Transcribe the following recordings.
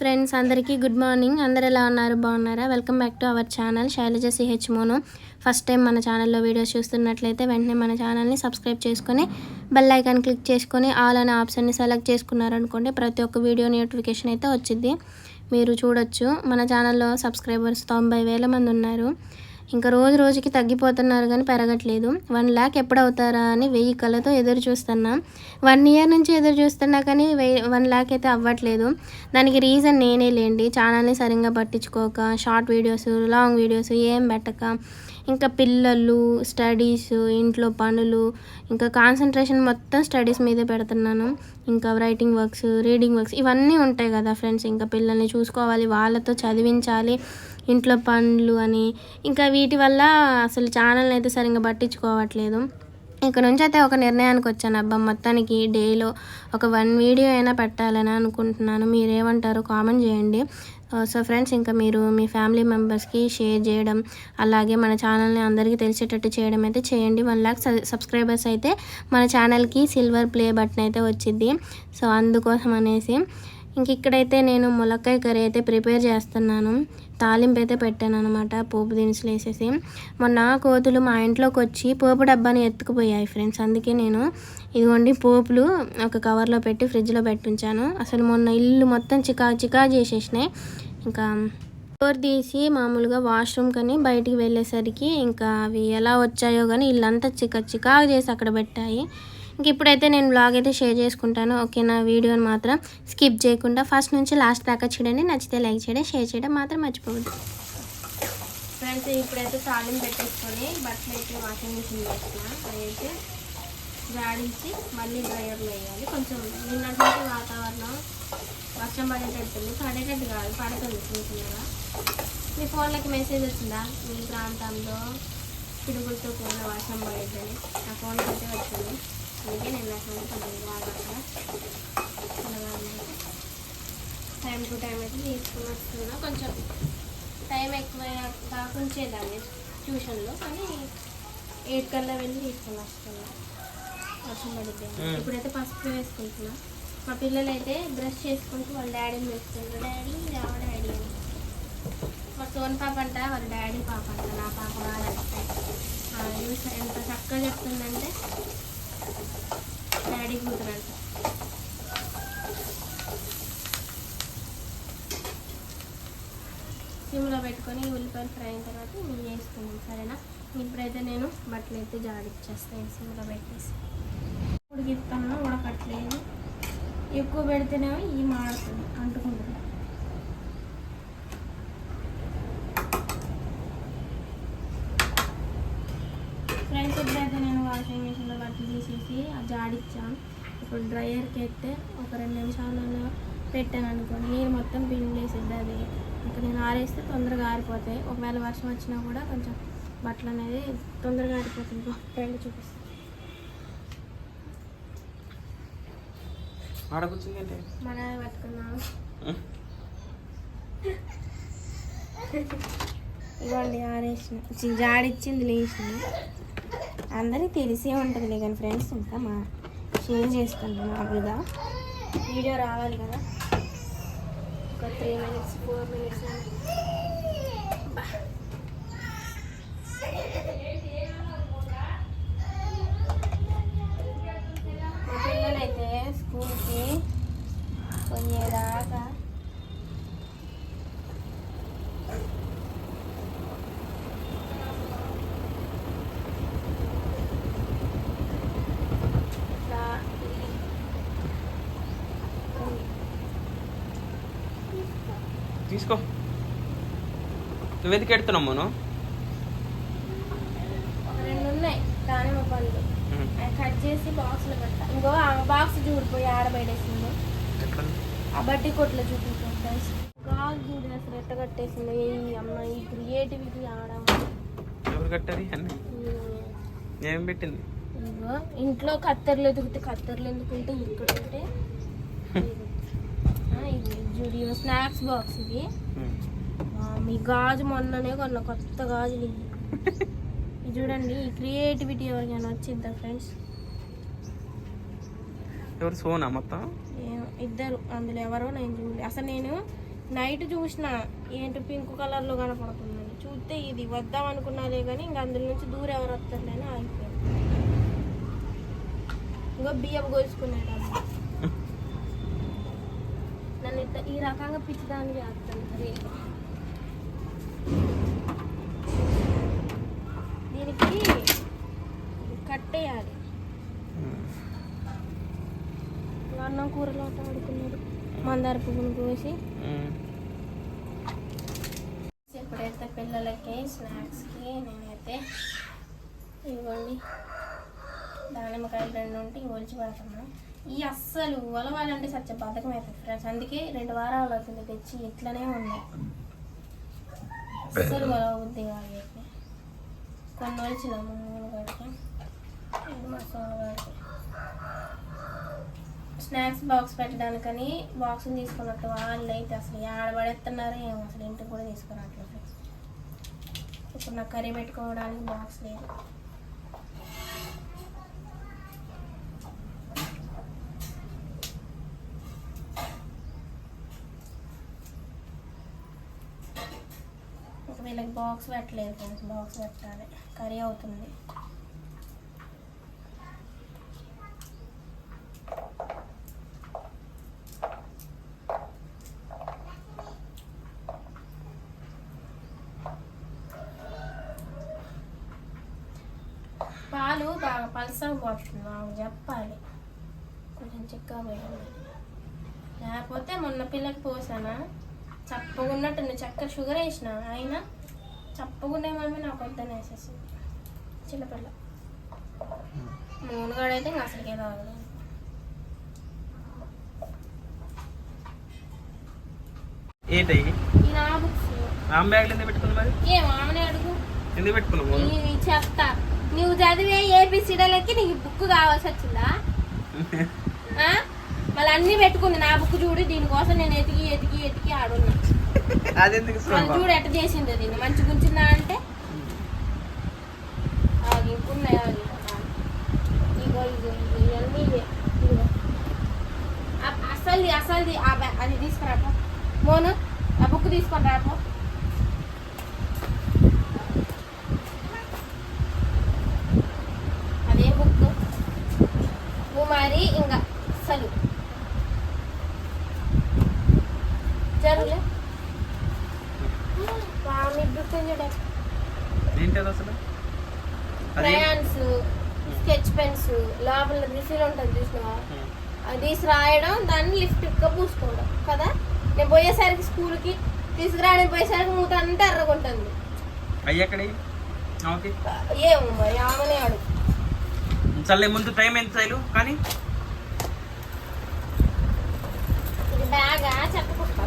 Friends అందరికీ good morning. అందరు ఎలా ఉన్నారు? బాగున్నారా? Welcome back to our channel Sailaja CH Monu. First time మన ఛానల్లో వీడియోస్ చూస్తున్నట్లయితే వెంటనే మన ఛానల్ని సబ్స్క్రైబ్ చేసుకొని బెల్ ఐకాన్ క్లిక్ చేసుకొని ఆల్ అనే ఆప్షన్ని సెలెక్ట్ చేసుకున్నారనుకోండి ప్రతి ఒక్క వీడియో నోటిఫికేషన్ అయితే వచ్చింది మీరు చూడొచ్చు. మన ఛానల్లో సబ్స్క్రైబర్స్ తొంభై వేల మంది ఉన్నారు. ఇంకా రోజు రోజుకి తగ్గిపోతున్నారు కానీ పెరగట్లేదు. వన్ ల్యాక్ ఎప్పుడు అవుతారా అని వెయ్యి కళ్ళతో ఎదురు చూస్తున్నా. వన్ ఇయర్ నుంచి ఎదురు చూస్తున్నా కానీ వెయ్యి వన్ ల్యాక్ అయితే అవ్వట్లేదు. దానికి రీజన్ నేనే లేండి. ఛానల్ని సరిగ్గా పట్టించుకోక షార్ట్ వీడియోస్ లాంగ్ వీడియోస్ ఏం పెట్టక ఇంకా పిల్లలు స్టడీస్ ఇంట్లో పనులు ఇంకా కాన్సన్ట్రేషన్ మొత్తం స్టడీస్ మీదే పెడుతున్నాను. ఇంకా రైటింగ్ వర్క్స్ రీడింగ్ వర్క్స్ ఇవన్నీ ఉంటాయి కదా ఫ్రెండ్స్. ఇంకా పిల్లల్ని చూసుకోవాలి వాళ్ళతో చదివించాలి. ఇంట్లో పనులు అని ఇంకా వీటి వల్ల అసలు ఛానల్ని అయితే సరిగ్గా పట్టించుకోవట్లేదు. ఇక్కడ నుంచి అయితే ఒక నిర్ణయానికి వచ్చాను. అబ్బా మొత్తానికి డేలో ఒక వన్ వీడియో అయినా పెట్టాలని అనుకుంటున్నాను. మీరేమంటారో కామెంట్ చేయండి. సో ఫ్రెండ్స్ ఇంకా మీరు మీ ఫ్యామిలీ మెంబర్స్కి షేర్ చేయడం అలాగే మన ఛానల్ని అందరికీ తెలిసేటట్టు చేయడం అయితే చేయండి. వన్ ల్యాక్ సబ్స్క్రైబర్స్ అయితే మన ఛానల్కి సిల్వర్ ప్లే బటన్ అయితే వచ్చింది సో అందుకోసం అనేసి ఇంక ఇక్కడైతే నేను ములక్కాయ కర్రీ అయితే ప్రిపేర్ చేస్తున్నాను. తాలింపు అయితే పెట్టాను అనమాట పోపు దినుసులు వేసేసి. మొన్న కోతులు మా ఇంట్లోకి వచ్చి పోపు డబ్బాని ఎత్తుకుపోయాయి ఫ్రెండ్స్. అందుకే నేను ఇదిగోండి పోపులు ఒక కవర్లో పెట్టి ఫ్రిడ్జ్లో పెట్టించాను. అసలు మొన్న ఇల్లు మొత్తం చికా చికా చేసేసినాయి. ఇంకా డోర్ తీసి మామూలుగా వాష్రూమ్ కానీ బయటికి వెళ్ళేసరికి ఇంకా అవి ఎలా వచ్చాయో కానీ ఇల్లంతా చికా చికా చేసి అక్కడ పెట్టాయి. ఇంక ఇప్పుడైతే నేను బ్లాగ్ అయితే షేర్ చేసుకుంటాను. ఓకే నా వీడియోని మాత్రం స్కిప్ చేయకుండా ఫస్ట్ నుంచి లాస్ట్ దాకా చూడండి. నచ్చితే లైక్ చేయడం షేర్ చేయడం మాత్రం మర్చిపోవద్దు. ఫ్రెండ్స్ ఇప్పుడైతే తాళం పెట్టేసుకొని బట్టలు అయితే వాషింగ్ మిషన్ వేస్తున్నా. అయితే జాడించి మళ్ళీ డ్రైవర్లో వేయాలి. కొంచెం నిన్నటి వాతావరణం వర్షం పడేటట్టుంది పడేటట్టు కాదు పడుతుంది చిన్న చిన్నగా. మీ ఫోన్లకి మెసేజ్ వచ్చిందా? మీ ప్రాంతంలో పిడుగులతో కూడిన వర్షం పడేదని. నా ఫోన్కి అయితే వచ్చింది. అందుకే నేను నా ఫోన్ కొంచెం టైం టు టైం అయితే తీసుకుని వస్తున్నా కొంచెం టైం ఎక్కువ కాకుంచేదాన్ని ట్యూషన్లో కానీ ఎయిట్ కల్లా వెళ్ళి తీసుకొని వస్తున్నా వర్షం పడుద్ది ఇప్పుడైతే పసుపు వేసుకుంటున్నా మా పిల్లలు అయితే బ్రష్ చేసుకుంటూ వాళ్ళ డాడీని వేస్తున్నారు డాడీ రావ డాడీ అని మా సోన్ పాప అంట వాళ్ళ డాడీ పాప అంట నా పాప కాదంటే ఎంత చక్కగా చెప్తుందంటే డాడీ కూతురు సిమ్లో పెట్టుకొని ఉల్లిపాయలు ఫ్రై అయిన తర్వాత మీ వేసుకున్నాను సరేనా? ఇప్పుడైతే నేను బట్టలు అయితే జాడిచ్చేస్తాను సిమ్లో పెట్టేసి. ఉడికిస్తాను ఉడకట్లేదు. ఎక్కువ పెడితేనేమో ఈ మాడుతుంది అంటు ఫ్రెండ్స్ ఇప్పుడైతే నేను వాషింగ్ మిషన్లో బట్టలు తీసేసి ఆ జాడిచ్చాను ఇప్పుడు డ్రైయర్కి ఎత్తే ఒక రెండు నిమిషాలలో పెట్టాను అనుకోండి. నీరు మొత్తం పిండేసిద్ది అది. ఇంకా నేను ఆరేస్తే తొందరగా ఆరిపోతాయి. ఒకవేళ వర్షం వచ్చినా కూడా కొంచెం బట్టలు అనేది తొందరగా ఆరిపోతుంది. ఫ్రెండ్ చూపిస్తాను మన పట్టుకున్నాను ఇవ్వండి ఆరేసిన. జాడిచ్చింది లేచింది అందరికీ తెలిసే ఉంటుంది కానీ ఫ్రెండ్స్ ఇంకా మా షేర్ చేసుకుంటాం మామూలుగా వీడియో రావాలి కదా. ఒక త్రీ మినిట్స్ ఫోర్ మినిట్స్ మా పిల్లలైతే స్కూల్కి పోయేదాకా ఇట్లా తీసుకో. నువ్వు ఎందుకు ఎడుతున్నావు మోను? ఒక రెండు ఉన్నాయి దానిమ్మ అవి కట్ చేసి బాక్స్లో ఇంకో బాక్స్ చూడిపోయి ఆడబెట్టేసింది ఎట్లా? ఆ బట్టి కొట్లో చూపించాం ఫ్రెండ్స్ గాజు చూడు అసలు ఎట్ట కట్టేసింది. ఈ అమ్మ ఈ క్రియేటివిటీ ఆడ ఎవరు కట్టది అన్నీ? ఏం పెట్టింది? ఇదిగో ఇంట్లో కత్తెరలు ఎదుగుతే కత్తెరలు ఎందుకుంటే ఇక్కడ ఉంటే జుడియో స్నాక్స్ బాక్స్ ఇది మీ గాజు మొన్ననే కొన్న కొత్త గాజులు ఇవి. ఇది చూడండి ఈ క్రియేటివిటీ ఎవరికైనా వచ్చిందా ఫ్రెండ్స్ ఎవరు సోనా మొత్తం? ఇద్దరు అందులో ఎవరో నేను చూడలే. అసలు నేను నైట్ చూసిన ఏంటి పింక్ కలర్లో కనపడుతుందని. చూస్తే ఇది వద్దాం అనుకున్నాలే కానీ ఇంకా అందులో నుంచి దూరం ఎవరు వస్తారని ఆగిపోయింది ఇంకో బియ్యం కోసుకునేట నన్ను ఇట్లా ఈ రకంగా పిచ్చిదాన్ని చేస్తాను అదే దీనికి కట్టేయాలి అన్నం కూరలో ఆట ఆడుకున్నాడు మందార పువ్వును కోసి. ఇప్పుడైతే పిల్లలకి స్నాక్స్కి నేనైతే ఇవ్వండి. దానిమ్మకాయలు రెండు ఉంటే ఇవి ఒలిచి ఈ అస్సలు ఒలవాలంటే సచ్చ బద్ధకం అవుతుంది ఫ్రెండ్స్ అందుకే రెండు వారాలు అవుతుంది తెచ్చి ఇట్లనే ఉన్నాయి అస్సలు కాదు వీటిని. కొన్ని ఒలిచినాము మూడు గడికి ఇది మా సోనగాడికి స్నాక్స్ బాక్స్ పెట్టడానికని బాక్స్ తీసుకున్నట్టు వాళ్ళు అయితే అసలు ఆడబడేస్తున్నారు ఏమో అసలు ఇంటికి కూడా ఫ్రెండ్స్ ఇప్పుడు నాకు కర్రీ పెట్టుకోవడానికి బాక్స్ లేదు ఇంకా వీళ్ళకి బాక్స్ పెట్టలేదు ఫ్రెండ్స్ బాక్స్ పెట్టాలి. కర్రీ అవుతుంది. పాలు బాగా పలసగా పోతుంది నాకు చెప్పాలి. కొంచెం చిక్కగా పోయింది లేకపోతే మొన్న పిల్లకి పోసానా? చక్కగా ఉన్నట్టుంది చక్కెర షుగర్ వేసిన? అయినా ఉన్నాయి మమ్మీ నాకు వద్దని వేసేసింది. చిన్నపిల్ల. మూనుగాడైతే ఇంకా అసలుకే తాగదు ఏంటి ఈ నా బుక్స్. ఆమె బ్యాగ్లో ఎందుకు పెట్టుకుంది మరి? ఏం ఆమెనే అడుగు. ఎందుకు పెట్టుకున్నావు ఈ చెత్త. నువ్వు చదివే ఏబిసిడలకి నీకు బుక్ కావాల్సి వచ్చిందా? ఆ? మళ్ళీ అన్ని పెట్టుకుంది నా బుక్ చూడు దీనికోసం నేను ఎతికి ఎతికి ఎతికి ఆడున్నా? చూడు ఎట్ట చేసిందో దీన్ని. మంచి గుంచిందా అంటే ఇంకున్నాయి అసలు అసలు అది తీసుకురాపో. మోను ఆ బుక్ తీసుకొని రాపో అదే బుక్ నువ్వు మరి ఇంకా అసలు జరుగులే స్వామి బుక్ చూడ ఏంటి అది అసలు అది క్రయాన్స్ స్కెచ్ పెన్స్ లోపల రిసీల్ ఉంటుంది చూసినావా తీసి రాయడం దాన్ని లిఫ్ట్గా పూసుకోవడం కదా? నేను పోయేసరికి స్కూల్కి తీసుకురావడానికి పోయేసరికి మూత అంతా ఎర్రగుంటుంది అయ్యక్కడి ఏమో మరి ఆమెనే అడుగు. చల్లే ముందు టైం ఎంత చైలు కానీ? ఇది బ్యాగా? చెప్పకుండా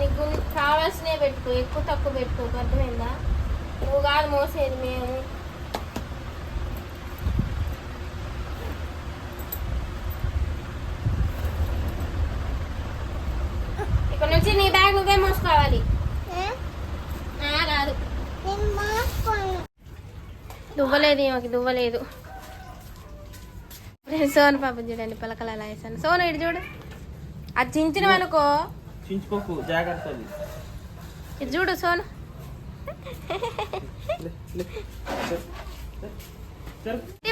నీకు కావాల్సినవి పెట్టుకో ఎక్కువ తక్కువ పెట్టుకో అర్థమైందా? నువ్వు కాదు మోసేది మేము. నీ బ్యాగ్ నువ్వే మోసుకోవాలి ఆ, కాదు దువ్వలేదు ఈమెకి దువ్వలేదు సోను పాప చూడండి పలకలు అలా వేసాను సోను ఇటు చూడు అది చించిన అనుకో చించుకోకు జాగ్రత్త ఇది చూడు సోను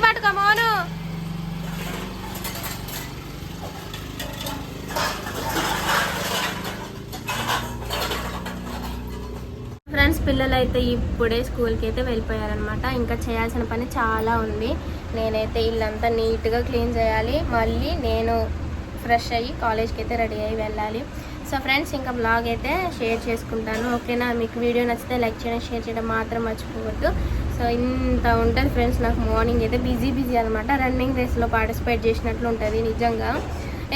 పట్టుకో మోను ఫ్రెండ్స్ పిల్లలు అయితే ఇప్పుడే స్కూల్కి అయితే వెళ్ళిపోయారనమాట ఇంకా చేయాల్సిన పని చాలా ఉంది. నేనైతే ఇల్లంతా నీట్గా క్లీన్ చేయాలి. మళ్ళీ నేను ఫ్రెష్ అయ్యి కాలేజ్కి అయితే రెడీ అయ్యి వెళ్ళాలి. సో ఫ్రెండ్స్ ఇంకా బ్లాగ్ అయితే షేర్ చేసుకుంటాను. ఓకేనా? మీకు వీడియో నచ్చితే లైక్ చేయడం షేర్ చేయడం మాత్రం మర్చిపోవద్దు. సో ఇంత ఉంటుంది ఫ్రెండ్స్ నాకు మార్నింగ్ అయితే బిజీ బిజీ అనమాట రన్నింగ్ రేస్లో పార్టిసిపేట్ చేసినట్లు ఉంటుంది నిజంగా.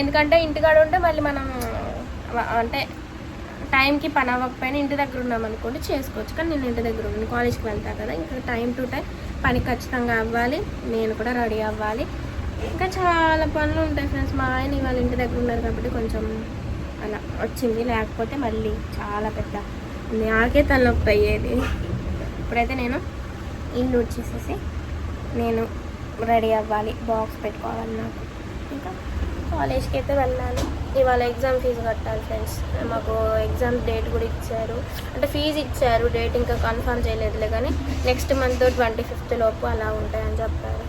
ఎందుకంటే ఇంటికాడ ఉంటే మళ్ళీ మనం అంటే టైంకి పని అవ్వకపోయినా ఇంటి దగ్గర ఉన్నాం అనుకోండి చేసుకోవచ్చు. కానీ నేను ఇంటి దగ్గర ఉన్నాను కాలేజ్కి వెళ్తాను కదా ఇంకా టైం టు టైం పని ఖచ్చితంగా అవ్వాలి. నేను కూడా రెడీ అవ్వాలి. ఇంకా చాలా పనులు ఉంటాయి ఫ్రెండ్స్. మా ఆయన ఇవాళ ఇంటి దగ్గర ఉన్నారు కాబట్టి కొంచెం అలా వచ్చింది. లేకపోతే మళ్ళీ చాలా పెద్ద నాకే తలనొప్పి అయ్యేది. ఇప్పుడైతే నేను ఇల్లు వచ్చేసేసి నేను రెడీ అవ్వాలి. బాక్స్ పెట్టుకోవాలి నాకు. ఇంకా కాలేజ్కి అయితే వెళ్ళాలి. ఇవాళ ఎగ్జామ్ ఫీజు కట్టాలి ఫ్రెండ్స్ మాకు ఎగ్జామ్ డేట్ కూడా ఇచ్చారు. అంటే ఫీజు ఇచ్చారు. డేట్ ఇంకా కన్ఫర్మ్ చేయలేదులే కానీ నెక్స్ట్ మంత్ ట్వంటీ ఫిఫ్త్ లోపు అలా ఉంటాయని చెప్పారు.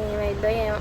ఏమైద్దో ఏమో.